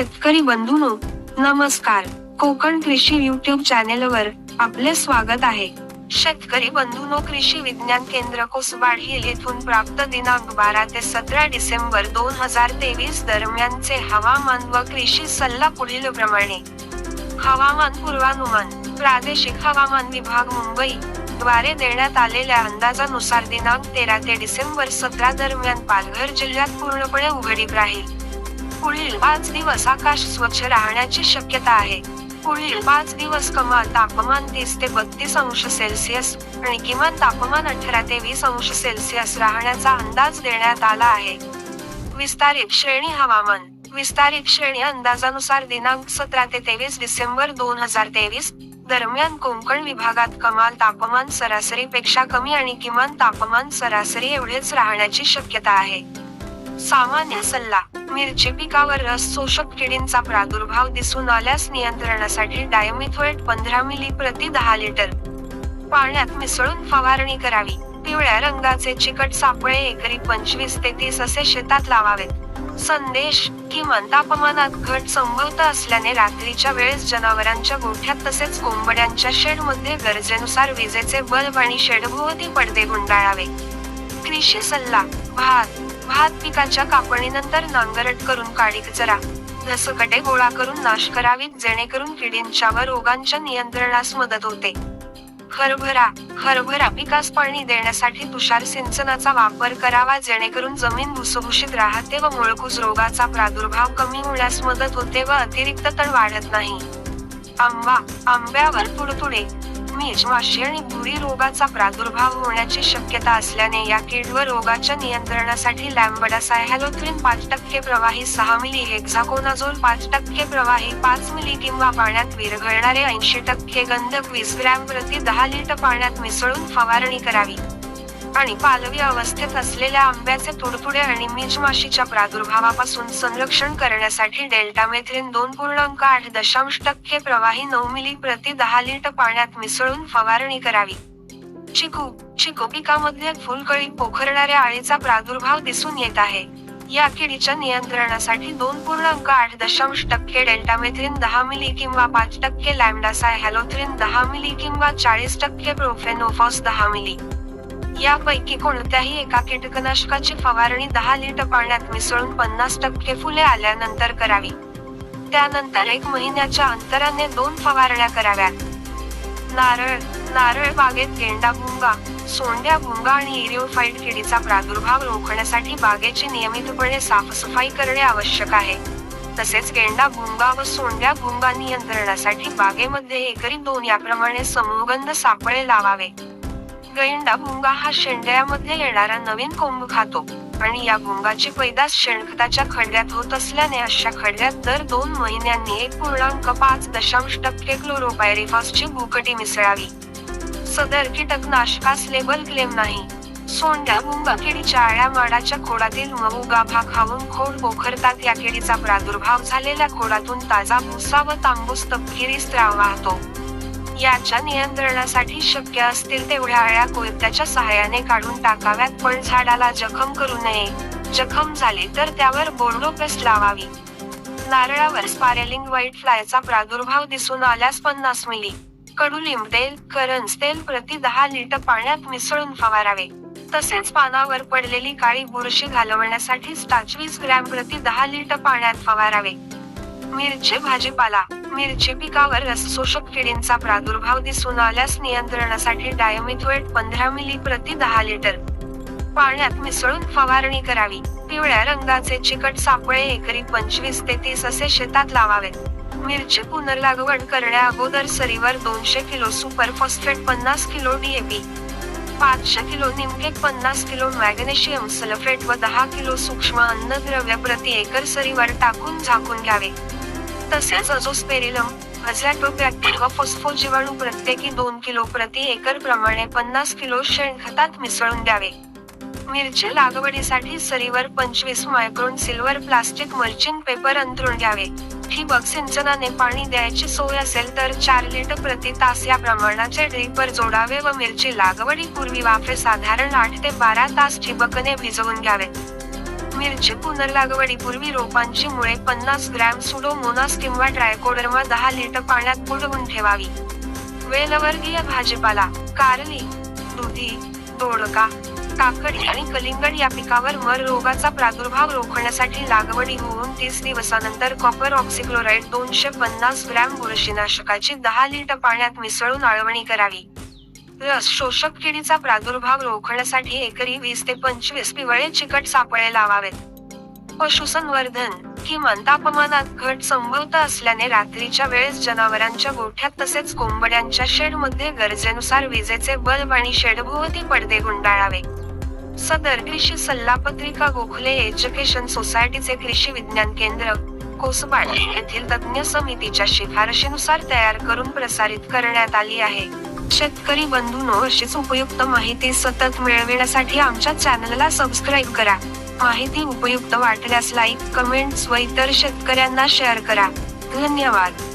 शेतकरी बंधूनो नमस्कार. कोकण कृषी युट्यूब चॅनेलवर आपले स्वागत आहे. शेतकरी बंधूनो कृषी विज्ञान केंद्र कोसबाड हिल येथून प्राप्त दिनांक बारा ते सतरा डिसेंबर दोन हजार तेवीस दरम्यानचे हवामान व कृषी सल्ला पुढील प्रमाणे. हवामान पूर्वानुमान प्रादेशिक हवामान विभाग मुंबई द्वारे देण्यात आलेल्या अंदाजानुसार दिनांक तेरा ते डिसेंबर सतरा दरम्यान पालघर जिल्ह्यात पूर्णपणे उघडीप राहील. पुढील पाच दिवस आकाश स्वच्छ राहण्याची शक्यता आहे. पुढील पाच दिवस कमाल तापमान तीस ते बत्तीस अंश सेल्सिअस आणि किमान तापमान अठरा ते वीस अंश सेल्सिअस राहण्याचा अंदाज देण्यात आला आहे. विस्तारित श्रेणी हवामान. विस्तारित श्रेणी अंदाजानुसार दिनांक सतरा ते तेवीस डिसेंबर दोन हजार तेवीस दरम्यान कोकण विभागात कमाल तापमान सरासरीपेक्षा कमी आणि किमान तापमान सरासरी एवढेच राहण्याची शक्यता आहे. सामान्य सल्ला. मिरची पिकावर रस शोषक किडींचा प्रादुर्भाव दिसून आल्यास नियंत्रणासाठी डायमिथोएट पंधरा मिली प्रति दहा लिटर पाण्यात मिसळून फवारणी करावी. पिवळ्या रंगाचे चिकट सापळे एकरी पंचवीस ते तीस असे शेतात लावावेत. संदेश किमान तापमानात घट संभवत असल्याने रात्रीच्या वेळेस जनावरांच्या गोठ्यात तसेच कोंबड्यांच्या शेडमध्ये गरजेनुसार विजेचे बल्ब आणि शेडभोवती पडदे गुंडाळावे. कृषी सल्ला भात भात पिकाच्या कापणीनंतर नांगरट करून काढीक कचरा धसकटे गोळा करून नाश करावीत जेणेकरून किडींच्या व रोगांच्या नियंत्रणास मदत होते. हरभरा हरभरा पिकास पाणी देण्यासाठी तुषार सिंचनाचा वापर करावा जेणेकरून जमीन भुसभुशीत राहते व मुळकूज रोगाचा प्रादुर्भाव कमी होण्यास मदत होते व अतिरिक्त तण वाढत नाही. आंबा आंब्यावर तुडतुडे मीठ वा आणि भुरी रोगाचा प्रादुर्भाव होण्याची शक्यता असल्याने या किड व रोगाच्या नियंत्रणासाठी लॅम्बडासाय हॅलोथ्रिन पाच टक्के प्रवाही सहा मिली हेक्झाकोनाझोल पाच टक्के प्रवाही पाच मिली किंवा पाण्यात विरघळणारे ऐंशी टक्के गंधक वीस ग्रॅम प्रति दहा लिटर पाण्यात मिसळून फवारणी करावी. आणि पालवी अवस्थेत असलेल्या आंब्याचे तुडतुडे आणि मिजमाशीच्या प्रादुर्भावापासून संरक्षण करण्यासाठी डेल्टामेथ्रिन दोन पूर्णांक आठ दशांश टक्के प्रवाही नऊ मिली प्रति दहा लिटर पाण्यात मिसळून फवारणी करावी. चिकू चिकू पिकामध्ये फुलकळी पोखरणाऱ्या आळीचा प्रादुर्भाव दिसून येत आहे. या किडीच्या नियंत्रणासाठी दोन पूर्णांक आठ दशांश टक्के डेल्टामेथ्रिन दहा मिली किंवा पाच टक्के लॅमडासा हॅलोथ्रिन दहा मिली किंवा चाळीस टक्के प्रोफेनोफॉस दहा मिली. यापैकी कोणत्याही एका कीटकनाशकाची फवारणी दहा लिटर पाण्यात मिसळून पन्नास टक्के फुले आल्यानंतर करावी. त्यानंतर एक महिन्याच्या अंतराने दोन फवारण्या कराव्यात. नारळ नारळ बागेत गेंडा भुंगा सोंड्या भुंगा आणि इरिओफाईट किडीचा प्रादुर्भाव रोखण्यासाठी बागेची नियमितपणे साफसफाई करणे आवश्यक आहे. तसेच गेंडा भुंगा व सोंड्या भुंगा नियंत्रणासाठी बागेमध्ये एकरी दोन याप्रमाणे समूहगंध सापळे लावावे. गैंडा भुंगा हा शेंड्यामध्ये येणारा नवीन कोंब खातो. आणि या भुंगाची पैदास शेणखताच्या खड्यात होत असल्याने अशा खड्यात दर दोन महिन्यांनी एक पूर्णांक पाच दशांश टक्के क्लोरोपायरिफॉसची भुकटी मिसळावी. सदर कीटकनाशकास लेबल क्लेम नाही. सोंड्या भुंगा किडीच्या आळ्या माडाच्या खोडातील मऊ गाभा खाऊन खोड पोखरतात. या किडीचा प्रादुर्भाव झालेल्या खोडातून ताजा भुसा व तांबूस तपकिरी स्त्राव वाहतो. याच्या नियंत्रणासाठी शक्य असतील तेवढ्या अळ्या कोयत्याच्या सहाय्याने काढून टाकाव्यात पण झाडाला जखम करू नये. जखम झाले तर त्यावर बोर्डो पेस्ट लावावी. नारळावर स्पारेलिंग व्हाईट फ्लायचा प्रादुर्भाव दिसून आल्यास पन्नास मिली. कडुलिंब तेल करंज तेल प्रति दहा लिटर पाण्यात मिसळून फवारावे. तसेच पानावर पडलेली काळी बुरशी घालवण्यासाठी पाचवीस ग्रॅम प्रति दहा लिटर पाण्यात फवारावे. मिरची भाजीपाला. मिरची पिकावर रसशोषक किडींचा प्रादुर्भाव दिसून आल्यास नियंत्रणासाठी डायमिथोएट पंधरा मिली प्रति दहा लिटर. पाण्यात मिसळून फवारणी करावी. पिवळ्या रंगाचे चिकट सापळे एकरी पंचवीस ते तीस असे शेतात लावावेत. मिरची पुनर्लागवड करण्या अगोदर सरीवर दोनशे किलो सुपर फॉस्फेट पन्नास किलो डीएपी पाचशे किलो निमकेक पन्नास किलो मॅग्नेशियम सल्फेट व दहा किलो सूक्ष्म अन्नद्रव्य प्रति एकर सरीवर टाकून झाकून घ्यावे. तसेच अजोस्पेरिलम अझॅटोबॅक्टर व फॉस्फोजीवाणू प्रत्येकी दोन किलो प्रति एकर प्रमाणे पन्नास किलो शेणखतात मिसळून द्यावे. मिरची लागवडीसाठी सरीवर पंचवीस micron silver plastic mulching paper अंथरून घ्यावे. ठिबक सिंचनाने पाणी द्यायची सोय असेल तर चार लिटर प्रति तास या प्रमाणाचे ड्रिपर जोडावे व मिरची लागवडीपूर्वी वाफे साधारण आठ ते बारा तास ठिबकने भिजवून घ्यावेत मिरची पुनर्लागवडीपूर्वी रोपांची मुळे पन्नास ग्रॅम सुडोमोनास किंवा ट्रायकोडर्मा दहा लिटर पाण्यात बुडवून ठेवावी. वेलवर्गीय भाजीपाला कारली दुधी दोडका काकडी आणि कलिंगड या पिकावर मर रोगाचा प्रादुर्भाव रोखण्यासाठी लागवडी होऊन तीस दिवसानंतर कॉपर ऑक्सिक्लोराईड दोनशे पन्नास ग्रॅम बुरशीनाशकाची दहा लिटर पाण्यात मिसळून आळवणी करावी. रस शोषक किडीचा प्रादुर्भाव रोखण्यासाठी एकरी वीस ते पंचवीस पिवळे चिकट सापळे लावावेत. पशुसंवर्धन किमान तापमानात घट संभवत असल्याने रात्रीच्या वेळेस जनावरांच्या गोठ्यात तसेच कोंबड्यांच्या शेडमध्ये गरजेनुसार विजेचे बल्ब आणि शेडभोवती पडदे गुंडाळावे. सदर कृषी सल्लापत्रिका गोखले एज्युकेशन सोसायटीचे कृषी विज्ञान केंद्र कोसबाड येथील तज्ञ समितीच्या शिफारशीनुसार तयार करून प्रसारित करण्यात आली आहे. शेतकरी बंधूंनो अशीच उपयुक्त माहिती सतत मिळविण्यासाठी आमच्या चॅनलला सबस्क्राईब करा. माहिती उपयुक्त वाटल्यास लाईक कमेंट्स व इतर शेतकऱ्यांना शेअर करा. धन्यवाद.